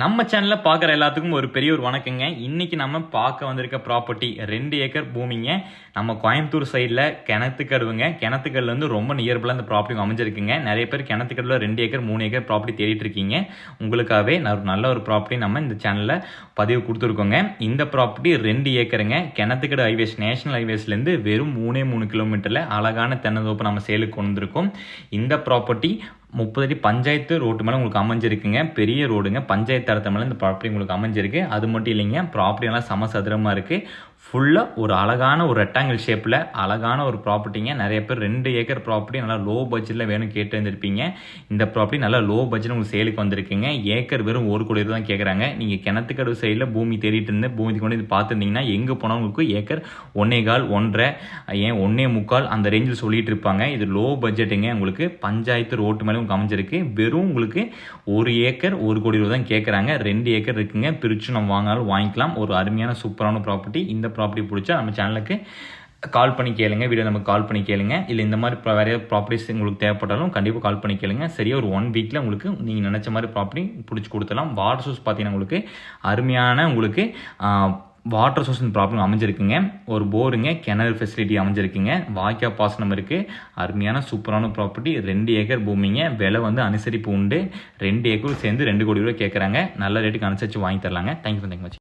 நம்ம சேனலில் பார்க்குற எல்லாத்துக்கும் ஒரு பெரிய ஒரு வணக்கங்க. இன்றைக்கி நம்ம பார்க்க வந்திருக்க ப்ராப்பர்ட்டி ரெண்டு ஏக்கர் பூமிங்க. நம்ம கோயம்புத்தூர் சைடில் கிணத்துக்கடுவுங்க கிணத்துக்கடல வந்து ரொம்ப நியர்பிளாக இந்த ப்ராப்பர்ட்டி அமைஞ்சிருக்குங்க. நிறைய பேர் கிணத்துக்கடல ரெண்டு ஏக்கர் மூணு ஏக்கர் ப்ராப்பர்ட்டி தேடிட்டு இருக்கீங்க. உங்களுக்காகவே நல்ல ஒரு ப்ராப்பர்ட்டி நம்ம இந்த சேனலில் பதிவு கொடுத்துருக்கோங்க. இந்த ப்ராப்பர்ட்டி ரெண்டு ஏக்கருங்க. கிணத்துக்கடு ஹைவேஸ் நேஷனல் ஹைவேஸ்லேருந்து வெறும் மூணே மூணு கிலோமீட்டரில் அழகான தென்னந்தோப்பு நம்ம சேலுக்கு கொண்டு வந்திருக்கோம். இந்த ப்ராப்பர்ட்டி முப்பது அடி பஞ்சாயத்து ரோட்டு மேலே உங்களுக்கு அமைஞ்சிருக்குங்க. பெரிய ரோடுங்க. பஞ்சாயத்து இடத்து மேலே இந்த ப்ராப்பர்ட்டி உங்களுக்கு அமைஞ்சிருக்கு. அது மட்டும் இல்லைங்க. ப்ராப்பர்ட்டி எல்லாம் சம சதுரமாக இருக்குது ஃபுல்லாக ஒரு அழகான ஒரு ரெக்டாங்கிள் ஷேப்பில் அழகான ஒரு ப்ராப்பர்ட்டிங்க நிறைய பேர் ரெண்டு ஏக்கர் ப்ராப்பர்ட்டி நல்லா லோ பட்ஜெட்டில் வேணும் கேட்டு வந்திருப்பீங்க. இந்த ப்ராப்பர்ட்டி நல்லா லோ பட்ஜெட் உங்களுக்கு சேலுக்கு வந்திருக்குங்க. ஏக்கர் வெறும் ஒரு கோடி ரூபா தான் கேட்குறாங்க நீங்கள் கிணத்துக்கடவு சைடில் பூமி தேடிட்டு இருந்து பூமி கொண்டு இது பார்த்துருந்தீங்கன்னா எங்கே போனாலும் உங்களுக்கு ஏக்கர் ஒன்னே கால் ஒன்றரை ஏன் ஒன்னே முக்கால் அந்த ரேஞ்சில் சொல்லிட்டு இருப்பாங்க. இது லோ பட்ஜெட்டுங்க உங்களுக்கு பஞ்சாயத்து ரோட்டு மேலே உங்களுக்கு அமைஞ்சிருக்கு வெறும் உங்களுக்கு ஒரு ஏக்கர் ஒரு கோடி ரூபா தான் கேட்குறாங்க ரெண்டு ஏக்கர் இருக்குங்க. பிரிச்சு நம்ம வாங்கினாலும் வாங்கிக்கலாம். ஒரு அருமையான சூப்பரான ப்ராப்பர்ட்டி இந்த ப்ராப்பர்ட்டி பிடிச்சா நம்ம சேனலுக்கு கால் பண்ணி கேளுங்க. வீடியோ நமக்கு கால் பண்ணி கேளுங்க. இல்லை இந்த மாதிரி ப்ரா- வேற ப்ராப்பர்ட்டிஸ் உங்களுக்கு தேவைப்பட்டாலும் கண்டிப்பாக கால் பண்ணி கேளுங்க. சரியாக ஒரு ஒன் வீக்கில் உங்களுக்கு நீங்கள் நினச்ச மாதிரி ப்ராப்பர்ட்டி பிடிச்சி கொடுத்துலாம் வாட்டர் சோர்ஸ் பார்த்தீங்கன்னா உங்களுக்கு அருமையான உங்களுக்கு வாட்டர் சோர்ஸின் ப்ராப்ளம் அமைஞ்சிருக்குங்க. ஒரு போருங்க கிணறு ஃபெசிலிட்டி அமைஞ்சிருக்குங்க. வாய்க்கா பாசனம் இருக்குது அருமையான சூப்பரான ப்ராப்பர்ட்டி ரெண்டு ஏக்கர் பூமிங்க. விலை வந்து அனுசரிப்பு உண்டு. ரெண்டு ஏக்கரும் சேர்ந்து ரெண்டு கோடி ரூபா கேட்குறாங்க நல்ல ரேட்டுக்கு அனுசரித்து வாங்கி தரலாங்க. Thank you thank much